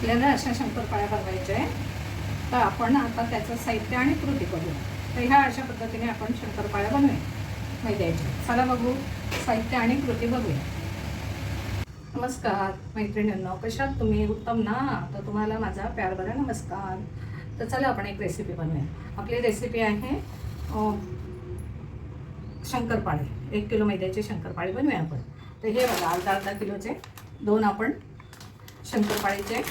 आपल्याला अशा शंकरपाळ्या बनवायच्या आहे तर आपण आता त्याचं साहित्य आणि कृती बघूया तर ह्या अशा पद्धतीने आपण शंकरपाळ्या बनवूया. मैद्याच्या चला बघू साहित्य आणि कृती बघूया. नमस्कार मैत्रिणींना कशात तुम्ही? उत्तम ना? तर तुम्हाला माझा प्यार बरा नमस्कार. तर चला आपण एक रेसिपी बनवूया. आपली रेसिपी आहे शंकरपाळे. एक किलो मैद्याचे शंकरपाळे बनवूया आपण. तर हे बघा अर्धा अर्धा किलोचे. दोन आपण शंकरपाळीचे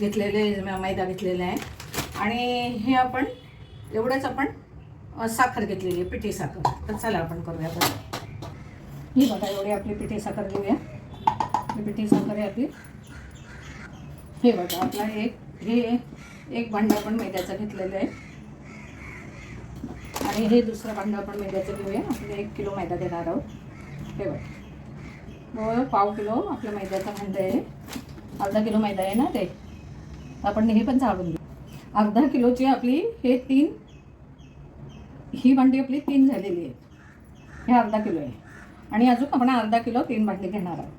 घेतलेले मैदा घेतलेला आहे. आणि हे आपण एवढंच आपण साखर घेतलेली आहे पिठी साखर. तर चला आपण करूया आपण ही बघा एवढी आपली पिठी साखर घेऊया. पिठी साखर आहे आपली. हे बघा आपला एक हे एक भांडं आपण मैद्याचं घेतलेलं आहे. आणि हे दुसरं भांडं आपण मैद्याचं घेऊया. आपण एक किलो मैदा देणार आहोत. हे बघा. व पाव किलो आपलं मैद्याचं भांडं आहे. अर्धा किलो मैदा आहे ना ते? आपण हे पण चाळून घेऊ. अर्धा किलोची आपली हे तीन ही भांडी आपली तीन झालेली आहेत. हे अर्धा किलो आहे. आणि अजून आपण अर्धा किलो तीन भांडी घेणार आहोत.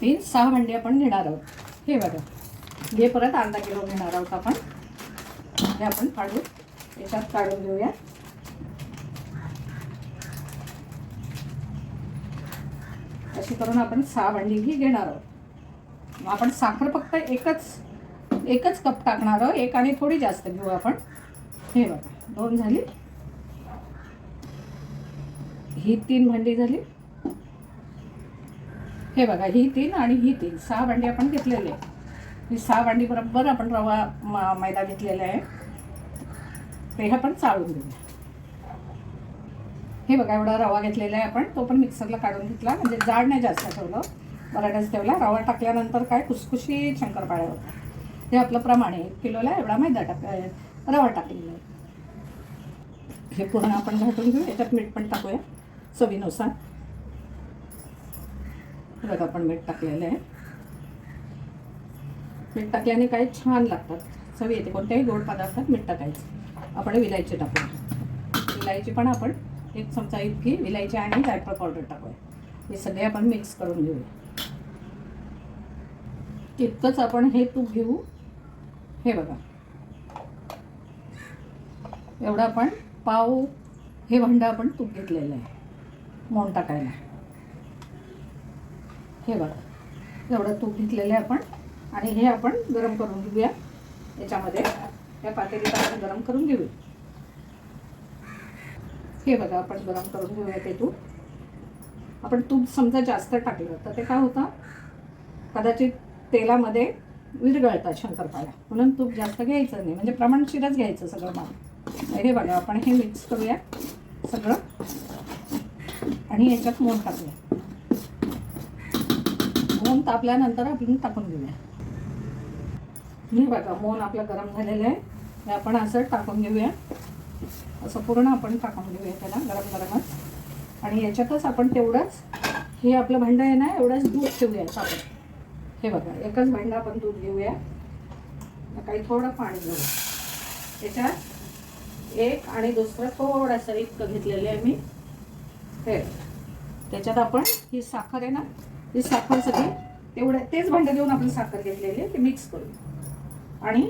तीन सहा भांडी आपण घेणार आहोत. हे बघा. हे परत अर्धा किलो घेणार आहोत आपण. हे आपण काढू याच्यात काढून घेऊया. अशी करून आपण सहा भांडी ही घेणार आहोत. मग आपण साखर फक्त एकच एकच कप टाकणार आहोत. एक आणि थोडी जास्त घेऊ आपण. हे बघा दोन झाली. ही तीन भांडी झाली. हे बघा ही तीन आणि ही तीन. सहा भांडी आपण घेतलेली आहे ही सहा भांडी बरोबर आपण रवा म- मैदा घेतलेला आहे. ते आपण चाळून घेऊया. हे बघा एवढा रवा घेतलेला आहे आपण. तो पण मिक्सरला काढून घेतला. म्हणजे जाड नाही जास्त ठेवलं. बराटच ठेवला. रवा टाकल्यानंतर काय? कुसकुशी शंकरपाळ्या होतात हे आपलं प्रमाण आहे. एक किलोला एवढा मैदा टाक रवा टाकलेला आहे. हे पूर्ण आपण घाटून घेऊ. याच्यात मीठ पण टाकूया. चवीनुसार. हे बघा आपण मीठ टाकलेलं आहे. मीठ टाकल्याने काय? छान लागतात. चवी येते. कोणत्याही गोड पदार्थात मीठ टाकायचं. आपण विलायची टाकूया. विलायची पण आपण एक चमचा इतकी विलायची आणि जायफळ पावडर टाकूया. हे सगळे आपण मिक्स करून घेऊया. तितकंच आपण हे तूप घेऊ. हे बघा. एवढं आपण पाव हे भांडं आपण तूप घेतलेलं आहे. मोन टाकायला. हे बघा. एवढं तूप घेतलेलं आहे आपण. आणि हे आपण गरम करून घेऊया. याच्यामध्ये या पातेलीत आपण गरम करून घेऊया. हे बघा आपण गरम करून घेऊया ते तूप. आपण तूप समजा जास्त टाकलं तर ते काय होतं? कदाचित तेलामध्ये विरघळतात शंकरपाळ्या. म्हणून तूप जास्त घ्यायचं नाही. म्हणजे प्रमाणशीरच घ्यायचं सगळं मग हे बघा आपण हे मिक्स करूया सगळं. आणि याच्यात मोहन टाकूया. मोन तापल्यानंतर आपण टाकून घेऊया. हे बघा मोन आपलं गरम झालेलं आहे. हे आपण असं टाकून घेऊया. असं पूर्ण आपण टाकून घेऊया त्याला गरम गरमच आणि याच्यातच आपण तेवढंच हे आपलं भांडं आहे ना एवढंच दूध ठेवूया आपण. हे बघा एकच भांडं आपण दूध घेऊया. काही थोडं पाणी घेऊ त्याच्यात एक आणि दुसरं थोडासा इतकं घेतलेलं आहे मी. हे त्याच्यात आपण ही साखर आहे ना ही साखर सगळी तेवढं तेच भांडं घेऊन आपण साखर घेतलेली आहे ते मिक्स करू आणि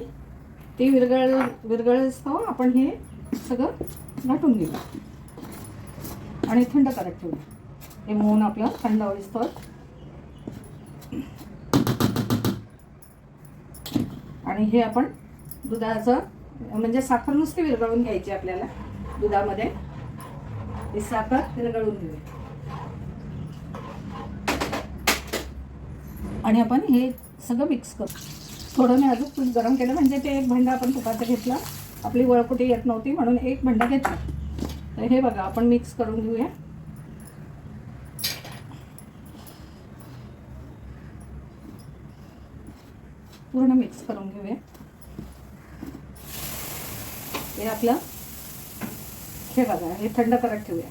ती विरगळ असतो आपण हे सगळं लाटून घेऊ आणि थंड करत ठेवू हे मोहन आपलं थंड होईस्तर आणि हे आपण दुधाचं म्हणजे साखर नुसती विरघळून घ्यायची आपल्याला दुधामध्ये. ही साखर विरघळून घेऊ आणि आपण हे सगळं मिक्स करू. थोडं मी अजून गरम केलं म्हणजे ते एक भांडा आपण तुपाचं घेतलं. आपली वळकुटी येत नव्हती म्हणून एक भांडं घेतलं. तर हे बघा आपण मिक्स करून घेऊया. पूर्ण मिक्स करून घेऊया. हे आपलं हे बघा हे थंड करत ठेवूया.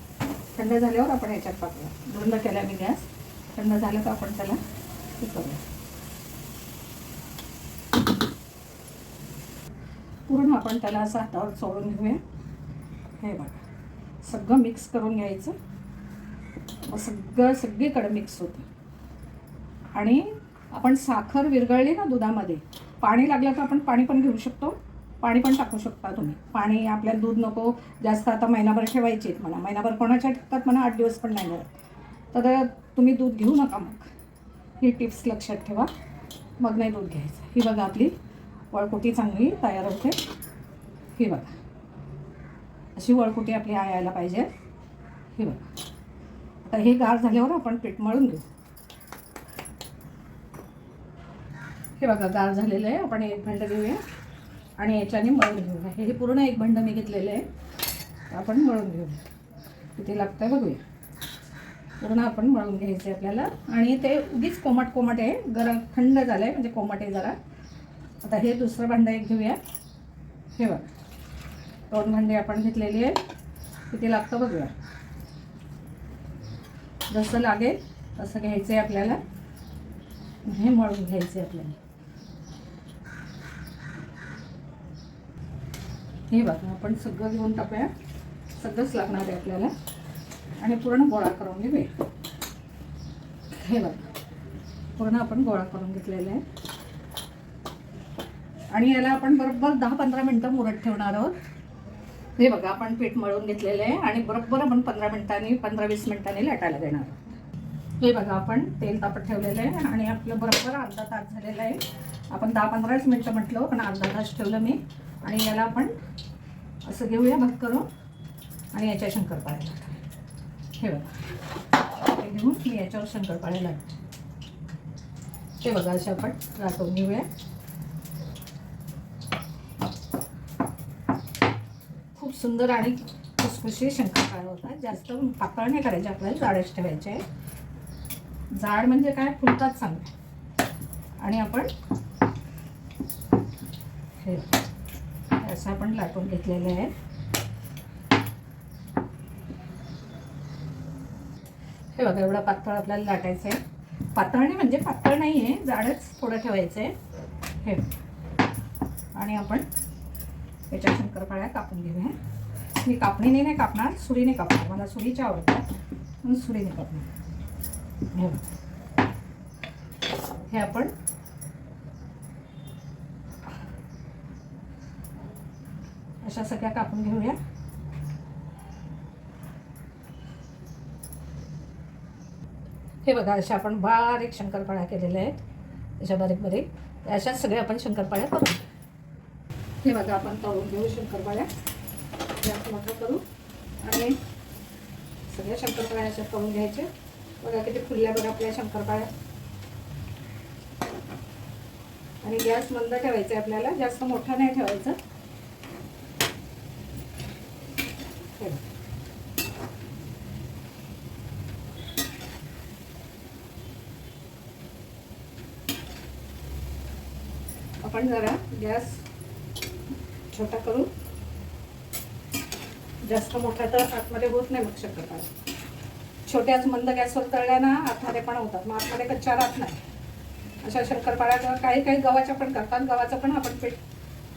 थंड झाल्यावर आपण ह्याच्यात टाकूया. बंद केला मी गॅस. थंड झालं तर आपण त्याला हे करूया पूर्ण आपण त्याला असं हातावर चोळून घेऊया. हे बघा. सगळं मिक्स करून घ्यायचं. मग सगळं सगळीकडे मिक्स होतं. आणि आपण साखर विरघळली ना दुधामध्ये पाणी लागलं तर आपण पाणी पण घेऊ शकतो. पाणी पण टाकू शकता तुम्ही. पाणी आपल्याला दूध नको. जास्त आता महिनाभर ठेवायची आहेत म्हणा. महिनाभर कोणाच्या ठेवतात म्हणा आठ दिवस पण नाही मिळत. तर तुम्ही दूध घेऊ नका मग. ही टिप्स लक्षात ठेवा. मग नाही दूध घ्यायचं. ही बघा आपली वळकुटी चांगली तयार होते. हे बघा. अशी वळकुटी आपली आ- यायला पाहिजे. हे बघा. आता हे गार झाल्यावर आपण पीठ मळून घेऊ. हे बघा गार झालेलं आहे. आपण एक भांडं घेऊया. आणि याच्याने मळून घेऊया हे पूर्ण एक भांडं मी घेतलेलं आहे. आपण मळून घेऊया किती लागतं आहे बघूया. पूर्ण आपण मळून घ्यायचं आहे आपल्याला. आणि ते उगीच कोमट कोमट आहे. गरम थंड झालं आहे म्हणजे कोमट आहे जरा. आता हे दुसरं भांडं एक घेऊया. हे बघा. दोन भांडी आपण घेतलेली आहे किती लागतं बघूया. जसं लागेल तसं घ्यायचं आहे आपल्याला. हे मळून घ्यायचं आहे आपल्याला. हे बघा आपण सगळं घेऊन टाकूया. सगळंच लागणार आहे आपल्याला. आणि पूर्ण गोळा करून घेऊया. हे बघा पूर्ण आपण गोळा करून घेतलेला आहे. आणि याला आपण बरोबर दहा पंधरा मिनटं मुरत ठेवणार आहोत. हे बघा आपण पीठ मळून घेतलेलं आहे आणि बरोबर आपण पंधरा मिनिटांनी पंधरा वीस मिनिटांनी लाटायला देणार हे बघा आपण तेल तापत ठेवलेलं आहे आणि आपलं बरोबर अर्धा तास झालेला आहे. आपण दहा पंधराच मिनटं म्हटलं पण अर्धा तास ठेवलं मी. आणि याला आपण असं घेऊया भाग करून आणि याच्या शंकरपाळ्या हे बघा. हे घेऊन मी याच्यावर शंकरपाळ्या लागते हे बघा असे आपण लाटून घेऊया खूप सुंदर आणि खुसखुशी शंकरपाळ होतात जास्त पातळ नाही करायचे आपल्याला जाडच ठेवायचे. आहे जाड म्हणजे काय? फुलतात चांगले. आणि आपण हे असं आपण लाटून घेतलेलं आहे. हे बघा एवढं पातळ आपल्याला लाटायचं आहे पातळ नाही म्हणजे पातळ नाही आहे जाडच थोडं ठेवायचं आहे हे. आणि आपण याच्या शंकरपाळ्या कापून घेऊया. मी कापणीने नाही कापणार सुरीने कापणार. मला सुरीच्या आवडतात म्हणून सुरीने कापणार. हे हे आपण अशा सगळ्या कापून घेऊया. हे बघा अशा आपण बारीक शंकरपाळ्या केलेल्या आहेत. अशा बारीक बारीक. अशा सगळ्या आपण शंकरपाळ्या करू. हे बघा आपण तळून घेऊ शंकरपाळ्या. जास्त मोठं करू. आणि सगळ्या शंकरपाळ्या अशा तळून घ्यायच्या बघा किती फुलल्या बघा आपल्या शंकरपाळ्या. आणि गॅस मंद ठेवायचा आहे आपल्याला जास्त मोठा नाही ठेवायचा. आपण जरा गॅस छोटा करू. जास्त मोठा तर आतमध्ये होत नाही मग शक्यता छोट्याच मंद गॅसवर तळल्या ना आतमध्ये पण होतात. मग आतमध्ये कच्च्या राहत नाही. अशा शंकरपाळ्या किंवा काही काही गव्हाच्या पण करतात. गव्हाचं पण आपण पीठ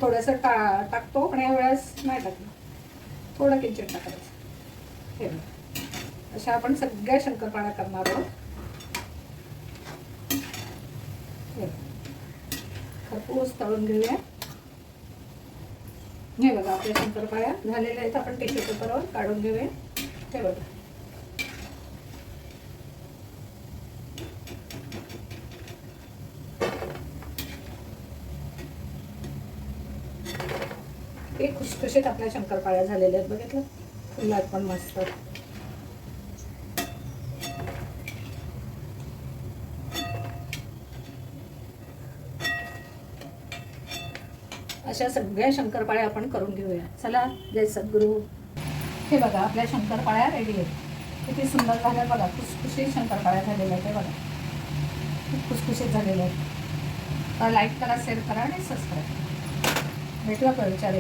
थोडंसं टा टाकतो पण या वेळेस नाही टाकलं थोडं किंचित टाकायचं हे अशा आपण सगळ्या शंकरपाळ्या करणार आहोत. हे खरपूस तळून घेऊया. हे बघा आपल्या शंकरपाळ्या झालेल्या आहेत. आपण टिश्यू पेपरवर काढून घेऊया. हे बघा. हे खुशखुशीत आपल्या शंकरपाळ्या झालेल्या आहेत. बघितलं? फुलात पण मस्त. अशा सगळ्या शंकरपाळ्या आपण करून घेऊया. चला जय सद्गुरू. हे बघा आपल्या शंकरपाळ्या रेडी आहेत. किती सुंदर झाल्या बघा खुसखुशीत शंकरपाळ्या झालेल्या आहेत हे बघा. खूप खुसखुशीत झालेल्या आहेत. लाईक करा शेअर करा आणि सबस्क्राईब करा. भेटूया कळच्या